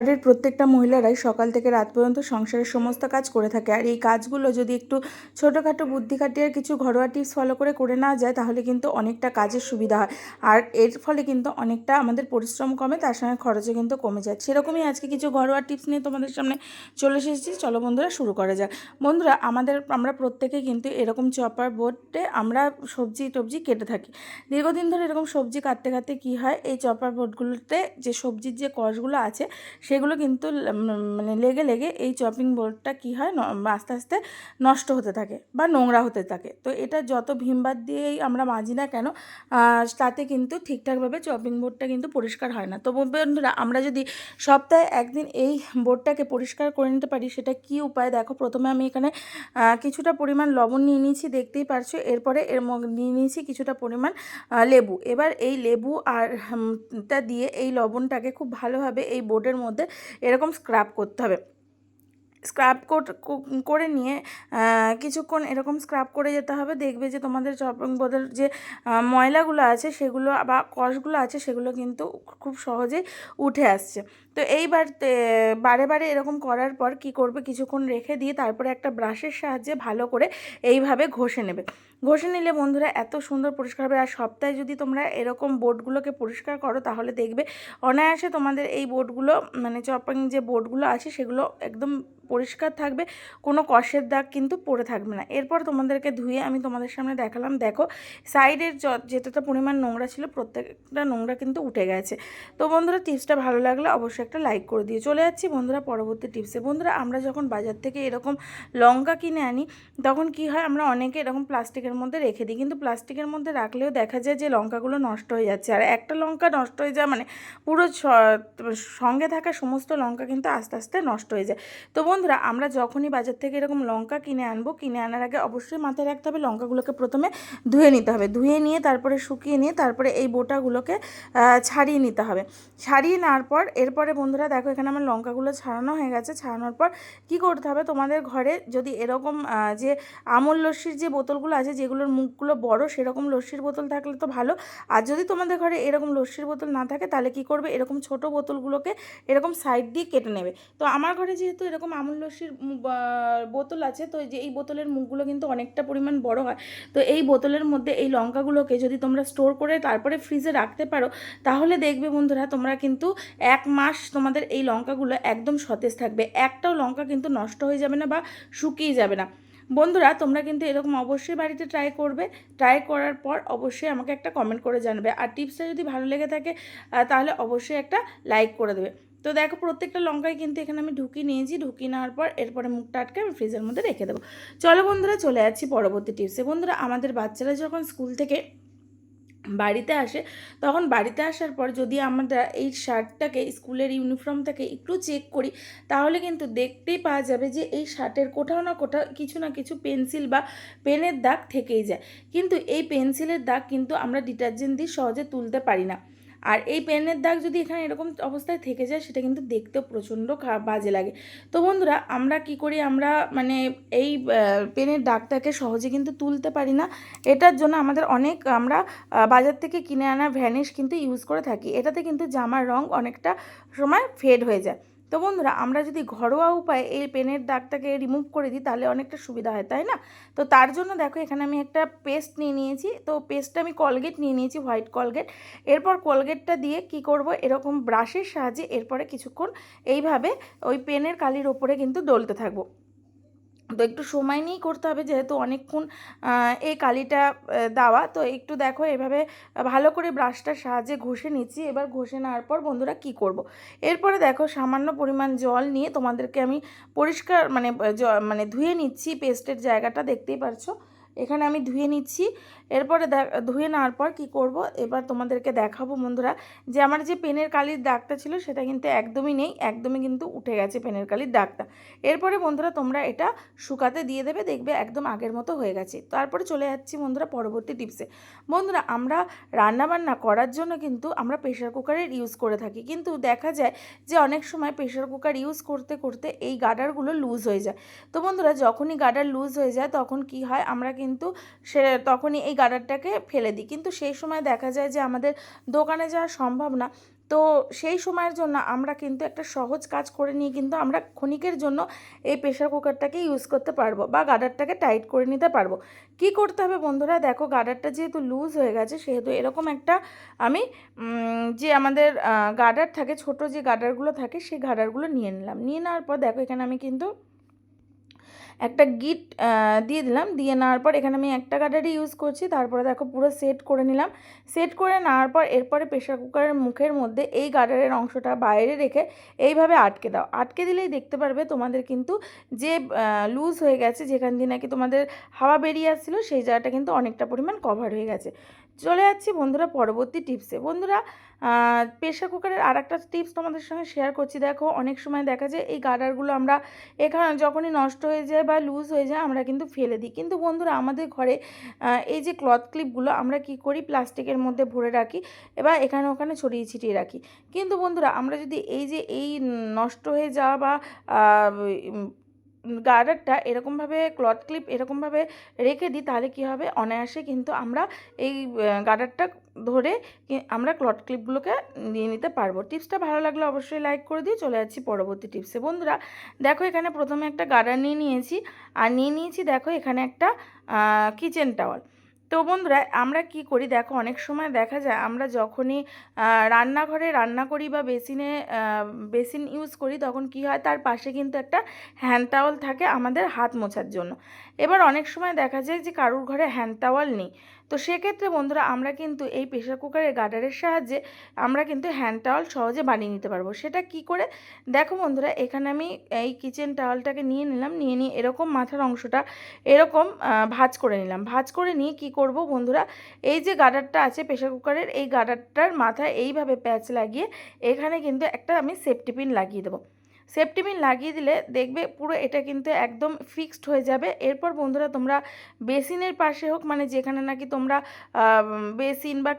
বাড়ির প্রত্যেকটা মহিলারাই সকাল থেকে রাত পর্যন্ত সংসারের সমস্ত কাজ করে থাকে। আর এই কাজগুলো যদি একটু ছোটোখাটো বুদ্ধি খাটিয়ে কিছু ঘরোয়া টিপস ফলো করে করে না যায়, তাহলে কিন্তু অনেকটা কাজের সুবিধা হয়। আর এর ফলে কিন্তু অনেকটা আমাদের পরিশ্রম কমে, তার সঙ্গে খরচও কিন্তু কমে যায়। সেরকমই আজকে কিছু ঘরোয়া টিপস নিয়ে তোমাদের সামনে চলে এসেছি। চলো বন্ধুরা, শুরু করা যাক। বন্ধুরা, আমাদের, আমরা প্রত্যেকে কিন্তু এরকম চপার বোর্ডে আমরা সবজি টবজি কেটে থাকি। দীর্ঘদিন ধরে এরকম সবজি কাটতে কাটতে কী হয়? এই চপার বোর্ডগুলোতে যে সবজির যে কষগুলো আছে সেগুলো কিন্তু মানে লেগে লেগে এই চপিং বোর্ডটা কী হয় আস্তে আস্তে নষ্ট হতে থাকে বা নোংরা হতে থাকে। তো এটা যত ভীমবার দিয়েই আমরা মাজি না কেন তাতে কিন্তু ঠিকঠাকভাবে চপিং বোর্ডটা কিন্তু পরিষ্কার হয় না। তো বন্ধুরা, আমরা যদি সপ্তাহে একদিন এই বোর্ডটাকে পরিষ্কার করে নিতে পারি, সেটা কি উপায়? দেখো, প্রথমে আমি এখানে কিছুটা পরিমাণ লবণ নিয়ে নিয়েছি, দেখতেই পারছ। এরপরে এর নিয়ে নিয়েছি কিছুটা পরিমাণ লেবু। এবার এই লেবু আর টা দিয়ে এই লবণটাকে খুব ভালোভাবে এই বোর্ডের মধ্যে মধ্যে এরকম স্ক্রাব করতে হবে। স্ক্রাব করে নিয়ে কিছুক্ষণ এরকম স্ক্রাব করে যেতে হবে। দেখবে যে তোমাদের চপিং বোর্ডের যে ময়লাগুলো আছে সেগুলো বা কষগুলো আছে সেগুলো কিন্তু খুব সহজেই উঠে আসছে। তো এইবার বারে বারে এরকম করার পর কি করবে? কিছুক্ষণ রেখে দিয়ে তারপরে একটা ব্রাশের সাহায্যে ভালো করে এইভাবে ঘষে নেবে। ঘষে নিলে বন্ধুরা এত সুন্দর পরিষ্কার হবে। আর সপ্তাহে যদি তোমরা এরকম বোর্ডগুলোকে পরিষ্কার করো, তাহলে দেখবে অনায়াসে তোমাদের এই বোর্ডগুলো মানে চপিং যে বোর্ডগুলো আছে সেগুলো একদম পরিষ্কার থাকবে, কোনো কষের দাগ কিন্তু পড়ে থাকবে না। এরপর তোমাদেরকে ধুয়ে আমি তোমাদের সামনে দেখালাম। দেখো সাইডের যেতটা পরিমাণ নোংরা ছিল, প্রত্যেকটা নোংরা কিন্তু উঠে গেছে। তো বন্ধুরা টিপসটা ভালো লাগলে অবশ্যই একটা লাইক করে দিয়ে চলে যাচ্ছি বন্ধুরা পরবর্তী টিপসে বন্ধুরা, আমরা যখন বাজার থেকে এরকম লঙ্কা কিনে আনি, তখন কি হয়, আমরা অনেকে এরকম প্লাস্টিকের মধ্যে রেখে দিই। কিন্তু প্লাস্টিকের মধ্যে রাখলেও দেখা যায় যে লঙ্কাগুলো নষ্ট হয়ে যাচ্ছে। আর একটা লঙ্কা নষ্ট হয়ে যায় মানে পুরো সঙ্গে থাকা সমস্ত লঙ্কা কিন্তু আস্তে আস্তে নষ্ট হয়ে যায়। তো বন্ধুরা, আমরা যখনই বাজার থেকে এরকম লঙ্কা কিনে আনব, কিনে আনার আগে অবশ্যই মাথায় রাখতে হবে লঙ্কাগুলোকে প্রথমে ধুয়ে নিতে হবে। ধুয়ে নিয়ে তারপরে শুকিয়ে নিয়ে তারপরে এই বোটাগুলোকে ছাড়িয়ে নিতে হবে। ছাড়িয়ে নেওয়ার পর এরপরে বন্ধুরা দেখো এখানে আমার লঙ্কাগুলো ছাড়ানো হয়ে গেছে। ছাড়ানোর পর কি করতে হবে? তোমাদের ঘরে যদি এরকম যে আমল লস্যির যে বোতলগুলো আছে, যেগুলোর মুখগুলো বড়, সেরকম লস্যির বোতল থাকলে তো ভালো। আর যদি তোমাদের ঘরে এরকম লস্যির বোতল না থাকে, তাহলে কি করবে? এরকম ছোট বোতলগুলোকে এরকম সাইড দিয়ে কেটে নেবে। তো আমার ঘরে যেহেতু এরকম আমল লস্যির বোতল আছে, তো যে এই বোতলের মুখগুলো কিন্তু অনেকটা পরিমাণ বড় হয়। তো এই বোতলের মধ্যে এই লঙ্কাগুলোকে যদি তোমরা স্টোর করে তারপরে ফ্রিজে রাখতে পারো, তাহলে দেখবে বন্ধুরা তোমরা কিন্তু এক মাস তোমাদের এই লঙ্কাগুলো একদম সতেজ থাকবে। একটাও লঙ্কা কিন্তু নষ্ট হয়ে যাবে না বা শুকিয়ে যাবে না। বন্ধুরা, তোমরা কিন্তু এরকম অবশ্যই বাড়িতে ট্রাই করবে। ট্রাই করার পর অবশ্যই আমাকে একটা কমেন্ট করে জানবে। আর টিপসটা যদি ভালো লেগে থাকে তাহলে অবশ্যই একটা লাইক করে দেবে। তো দেখো প্রত্যেকটা লঙ্কায় কিন্তু এখানে আমি ঢুকিয়ে নিয়েছি, ঢুকিয়ে নেওয়ার পর এরপরে মুখটা আটকে আমি ফ্রিজের মধ্যে রেখে দেবো। চলো বন্ধুরা চলে যাচ্ছি পরবর্তী টিপসে বন্ধুরা আমাদের বাচ্চারা যখন স্কুল থেকে বাড়িতে আসে, তখন বাড়িতে আসার পর যদি আমরা এই শার্টটাকে, স্কুলের ইউনিফর্মটাকে একটু চেক করি, তাহলে কিন্তু দেখতেই পাওয়া যাবে যে এই শার্টের কোথাও না কোথাও কিছু না কিছু পেন্সিল বা পেনের দাগ থেকেই যায়। কিন্তু এই পেন্সিলের দাগ কিন্তু আমরা ডিটারজেন্ট দিয়ে সহজে তুলতে পারি না। আর এই পেনের দাগ যদি এখানে এরকম অবস্থায় থেকে যায়, সেটা কিন্তু দেখতেও প্রচণ্ড বাজে লাগে। তো বন্ধুরা, আমরা কি করি? আমরা মানে এই পেনের দাগটাকে সহজে কিন্তু তুলতে পারি না। এটার জন্য আমাদের অনেক, আমরা বাজার থেকে কিনে আনা ভ্যানিশ কিন্তু ইউজ করে থাকি। এটাতে কিন্তু জামার রঙ অনেকটা সময় ফেড হয়ে যায়। তো বন্ধুরা, আমরা যদি ঘরোয়া উপায়ে এই পেনের দাগটাকে রিমুভ করে দিই, তাহলে অনেকটা সুবিধা হয়, তাই না? তো তার জন্য দেখো, এখানে আমি একটা পেস্ট নিয়ে নিয়েছি। তো পেস্টটা আমি কলগেট নিয়ে নিয়েছি হোয়াইট কলগেট এরপর কলগেটটা দিয়ে কি করব? এরকম ব্রাশের সাহায্যে এরপরে কিছুক্ষণ এইভাবে ওই পেনের কালির ওপরে কিন্তু ডলতে থাকব। তো একটু সময় নিয়েই করতে হবে যেহেতু অনেকক্ষণ এই কালিটা দেওয়া। তো একটু দেখো এভাবে ভালো করে ব্রাশটার সাহায্যে ঘষে নিচ্ছি। এবার ঘষে নেওয়ার পর বন্ধুরা কি করব। এরপরে দেখো সামান্য পরিমাণ জল নিয়ে তোমাদেরকে আমি পরিষ্কার মানে মানে ধুয়ে নিচ্ছি। পেস্টের জায়গাটা দেখতেই পারছ। এখানে আমি ধুয়ে নিচ্ছি। এরপরে ধুয়ে নেওয়ার পর কি করব? এবার তোমাদেরকে দেখাবো বন্ধুরা যে আমার যে পেনের কালির দাগটা ছিল সেটা কিন্তু একদমই নেই, একদমই কিন্তু উঠে গেছে পেনের কালির দাগটা। এরপরে বন্ধুরা তোমরা এটা শুকাতে দিয়ে দেবে, দেখবে একদম আগের মতো হয়ে গেছে। তারপরে চলে যাচ্ছি বন্ধুরা পরবর্তী টিপসে বন্ধুরা, আমরা রান্নাবান্না করার জন্য কিন্তু আমরা প্রেশার কুকারের ইউজ করে থাকি। কিন্তু দেখা যায় যে অনেক সময় প্রেশার কুকার ইউজ করতে করতে এই গাডারগুলো লুজ হয়ে যায়। তো বন্ধুরা, যখনই গাডার লুজ হয়ে যায়, তখন কি হয়? আমরা সে তখনই এই গাডারটাকে ফেলে দিই। কিন্তু সেই সময় দেখা যায় যে আমাদের দোকানে যাওয়া সম্ভব না। তো সেই সময়ের জন্য আমরা কিন্তু একটা সহজ কাজ করে নিয়ে কিন্তু আমরা ক্ষণিকের জন্য এই প্রেশার কুকারটাকে ইউজ করতে পারব বা গার্ডারটাকে টাইট করে নিতে পারব। কি করতে হবে বন্ধুরা? দেখো গার্ডারটা যেহেতু লুজ হয়ে গেছে, সেহেতু এরকম একটা আমি যে আমাদের গার্ডার থাকে, ছোট যে গার্ডারগুলো থাকে, সেই গার্ডারগুলো নিয়ে নিলাম। নিয়ে নেওয়ার পর দেখো এখানে আমি কিন্তু একটা গিট দিয়ে দিলাম। দিয়ে নেওয়ার পর এখানে আমি একটা গার্ডারই ইউজ করছি। তারপরে দেখো পুরো সেট করে নিলাম। সেট করে নেওয়ার পর এরপরে প্রেশার কুকারের মুখের মধ্যে এই গার্ডারের অংশটা বাইরে রেখে এইভাবে আটকে দাও। আটকে দিলেই দেখতে পারবে তোমাদের কিন্তু যে লুজ হয়ে গেছে, যেখান দিয়ে নাকি তোমাদের হাওয়া বেরিয়ে আসছিল, সেই জায়গাটা কিন্তু অনেকটা পরিমাণ কভার হয়ে গেছে। চলে যাচ্ছি বন্ধুরা পরবর্তী টিপসে বন্ধুরা প্রেশার কুকারের আর একটা টিপস তোমাদের সঙ্গে শেয়ার করছি। দেখো, অনেক সময় দেখা যায় এই গার্ডারগুলো আমরা এখানে যখনই নষ্ট হয়ে যায় বা লুজ হয়ে যায় আমরা কিন্তু ফেলে দিই। কিন্তু বন্ধুরা, আমাদের ঘরে এই যে ক্লথ ক্লিপগুলো আমরা কি করি? প্লাস্টিকের মধ্যে ভরে রাখি এবার এখানে ওখানে ছড়িয়ে ছিটিয়ে রাখি। কিন্তু বন্ধুরা, আমরা যদি এই যে এই নষ্ট হয়ে যাওয়া বা গার্ডারটা এরকমভাবে ক্লথ ক্লিপ এরকমভাবে রেখে দিই, তাহলে কী হবে? অনায়াসে কিন্তু আমরা এই গার্ডারটা ধরে আমরা ক্লথ ক্লিপগুলোকে নিয়ে নিতে পারব। টিপসটা ভালো লাগলে অবশ্যই লাইক করে দিয়ে চলে যাচ্ছি পরবর্তী টিপসে। বন্ধুরা, দেখো এখানে প্রথমে একটা গার্ডার নিয়ে নিয়েছি। আর নিয়ে নিয়েছি, দেখো এখানে একটা কিচেন টাওয়াল। তো বন্ধুরা, আমরা কি করি? দেখো, অনেক সময় দেখা যায় আমরা যখনই রান্নাঘরে রান্না করি বা বেসিনে বেসিন ইউজ করি, তখন কি হয়? তার পাশে কিন্তু একটা হ্যান্ড টাওয়াল থাকে আমাদের হাত মোছার জন্য। এবার অনেক সময় দেখা যায় যে কারুর ঘরে হ্যান্ড টাওয়াল নেই। তো সেক্ষেত্রে বন্ধুরা আমরা কিন্তু এই প্রেশার কুকারের গার্ডারের সাহায্যে আমরা কিন্তু হ্যান্ড টাওয়াল সহজে বানিয়ে নিতে পারব। সেটা কি করে? দেখো বন্ধুরা, এখানে আমি এই কিচেন টাওয়ালটাকে নিয়ে নিলাম, নিয়ে নিয়ে এরকম মাথার অংশটা এরকম ভাজ করে নিলাম। ভাজ করে নিয়ে কি করব বন্ধুরা, এই যে গার্ডারটা আছে প্রেশার কুকারের এই গার্ডারটার মাথায় এইভাবে প্যাচ লাগিয়ে এখানে কিন্তু একটা আমি সেফটি পিন লাগিয়ে দেবো। সেফটি পিন লাগিয়ে দিলে দেখবে পুরো এটা কিন্তু একদম ফিক্সড হয়ে যাবে। এরপর বন্ধুরা তোমরা বেসিনের পাশে হোক মানে যেখানে নাকি তোমরা বেসিন বা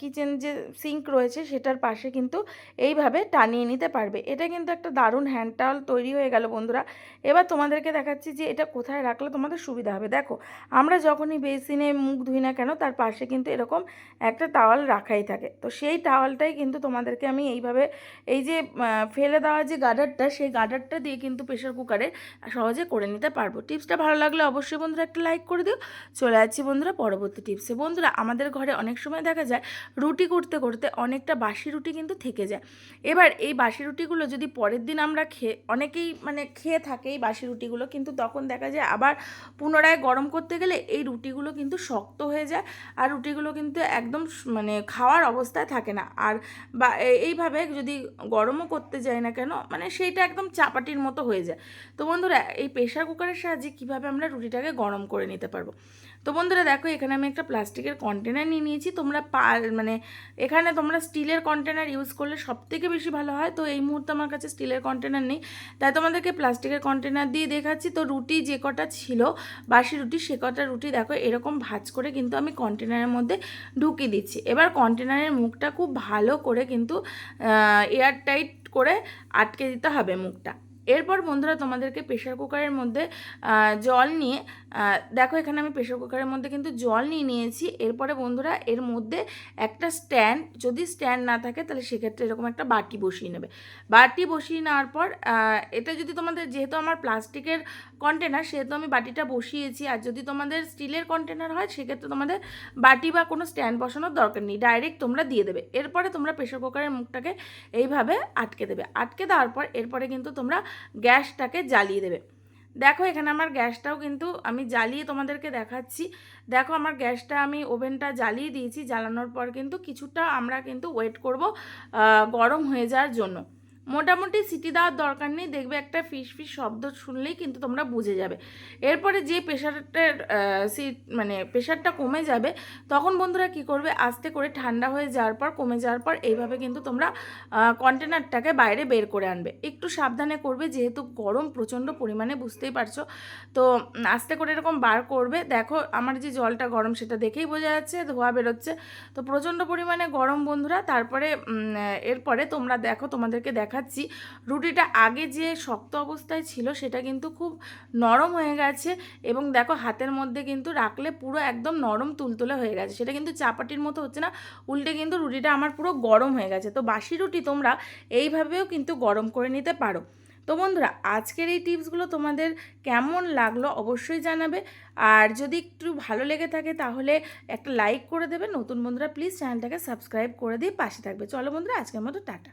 কিচেন যে সিঙ্ক রয়েছে সেটার পাশে কিন্তু এইভাবে টানিয়ে নিতে পারবে। এটা কিন্তু একটা দারুণ হ্যান্ড টাওয়াল তৈরি হয়ে গেল বন্ধুরা। এবার তোমাদেরকে দেখাচ্ছি যে এটা কোথায় রাখলে তোমাদের সুবিধা হবে। দেখো, আমরা যখনই বেসিনে মুখ ধুই না কেন, তার পাশে কিন্তু এরকম একটা টাওয়াল রাখাই থাকে। তো সেই টাওয়ালটাই কিন্তু তোমাদেরকে আমি এইভাবে, এই যে ফেলে দেওয়া যে গার্ডারটা সেই গার্ডারটা দিয়ে কিন্তু প্রেশার কুকারে সহজে করে নিতে পারব। টিপসটা ভালো লাগলে অবশ্যই বন্ধুরা একটা লাইক করে দিও। চলে যাচ্ছি বন্ধুরা পরবর্তী টিপসে বন্ধুরা, আমাদের ঘরে অনেক সময় দেখা যায় রুটি করতে করতে অনেকটা বাসি রুটি কিন্তু থেকে যায়। এবার এই বাসি রুটিগুলো যদি পরের দিন আমরা খেয়ে, অনেকেই মানে খেয়ে থাকে এই বাসি রুটিগুলো, কিন্তু তখন দেখা যায় আবার পুনরায় গরম করতে গেলে এই রুটিগুলো কিন্তু শক্ত হয়ে যায় আর রুটিগুলো কিন্তু একদম মানে খাওয়ার অবস্থায় থাকে না। আর বা এইভাবে যদি গরমও করতে যায় না কেন মানে সেইটা একদম চাপাটির মতো হয়ে যায়। তো বন্ধুরা, এই প্রেশার কুকারের সাহায্যে কীভাবে আমরা রুটিটাকে গরম করে নিতে পারব? তো বন্ধুরা, দেখো, এখানে আমি একটা প্লাস্টিকের কন্টেনার নিয়ে নিয়েছি। তোমরা পা মানে এখানে তোমরা স্টিলের কন্টেনার ইউজ করলে সব থেকে বেশি ভালো হয়। তো এই মুহূর্তে আমার কাছে স্টিলের কন্টেনার নেই। তাই তোমাদেরকে প্লাস্টিকের কন্টেনার দিয়ে দেখাচ্ছি। তো রুটি যে কটা ছিল, বাসি রুটি, সে কটা রুটি দেখো, এরকম ভাজ করে কিন্তু আমি কন্টেনারের মধ্যে ঢুকিয়ে দিচ্ছি। এবার কন্টেনারের মুখটা খুব ভালো করে কিন্তু এয়ার টাইট করে আটকে দিতে হবে মুখটা। এরপর বন্ধুরা তোমাদেরকে প্রেশার কুকারের মধ্যে জল নিয়ে দেখো এখানে আমি প্রেশার কুকারের মধ্যে কিন্তু জল নিয়ে নিয়েছি। এরপরে বন্ধুরা এর মধ্যে একটা স্ট্যান্ড যদি স্ট্যান্ড না থাকে তাহলে সেক্ষেত্রে এরকম একটা বাটি বসিয়ে নেবে। বাটি বসিয়ে নেওয়ার পর এটা যদি তোমাদের, যেহেতু আমার প্লাস্টিকের কন্টেনার সেহেতু আমি বাটিটা বসিয়েছি। আর যদি তোমাদের স্টিলের কন্টেনার হয়, সেক্ষেত্রে তোমাদের বাটি বা কোনো স্ট্যান্ড বসানোর দরকার নেই। ডাইরেক্ট তোমরা দিয়ে দেবে। এরপরে তোমরা প্রেশার কুকারের মুখটাকে এইভাবে আটকে দেবে। আটকে দেওয়ার পর এরপরে কিন্তু তোমরা গ্যাসটাকে জ্বালিয়ে দেবে। দেখো এখানে আমার গ্যাসটাও কিন্তু আমি জ্বালিয়ে তোমাদেরকে দেখাচ্ছি। দেখো আমার গ্যাসটা আমি ওভেনটা জ্বালিয়ে দিয়েছি, জ্বালানোর পর কিন্তু কিছুটা আমরা কিন্তু ওয়েট করব গরম হয়ে যাওয়ার জন্য। মোটামুটি সিটি দেওয়ার দরকার নেই, দেখবে একটা ফিস ফিস শব্দ শুনলেই কিন্তু তোমরা বুঝে যাবে। এরপরে যে প্রেশারটার সিট মানে প্রেশারটা কমে যাবে, তখন বন্ধুরা কি করবে? আস্তে করে ঠান্ডা হয়ে যাওয়ার পর, কমে যাওয়ার পর এইভাবে কিন্তু তোমরা কন্টেনারটাকে বাইরে বের করে আনবে। একটু সাবধানে করবে, যেহেতু গরম প্রচণ্ড পরিমাণে, বুঝতেই পারছ? তো আস্তে করে এরকম বার করবে। দেখো, আমার যে জলটা গরম, সেটা দেখেই বোঝা যাচ্ছে, ধোয়া বেরোচ্ছে। তো প্রচণ্ড পরিমাণে গরম বন্ধুরা, তারপরে এরপরে তোমরা দেখো, তোমাদেরকে দেখা দেখাচ্ছি। রুটিটা আগে যে শক্ত অবস্থায় ছিল সেটা কিন্তু খুব নরম হয়ে গেছে এবং দেখো হাতের মধ্যে কিন্তু রাখলে পুরো একদম নরম তুলতুলে হয়ে গেছে। সেটা কিন্তু চাপাটির মতো হচ্ছে না, উল্টে কিন্তু রুটিটা আমার পুরো গরম হয়ে গেছে। তো বাসি রুটি তোমরা এইভাবেও কিন্তু গরম করে নিতে পারো। তো বন্ধুরা, আজকের এই টিপসগুলো তোমাদের কেমন লাগল অবশ্যই জানাবে। আর যদি একটু ভালো লেগে থাকে তাহলে একটা লাইক করে দেবে। নতুন বন্ধুরা, প্লিজ চ্যানেলটাকে সাবস্ক্রাইব করে দিয়ে পাশে থাকবে। চলো বন্ধুরা, আজকের মতো টাটা।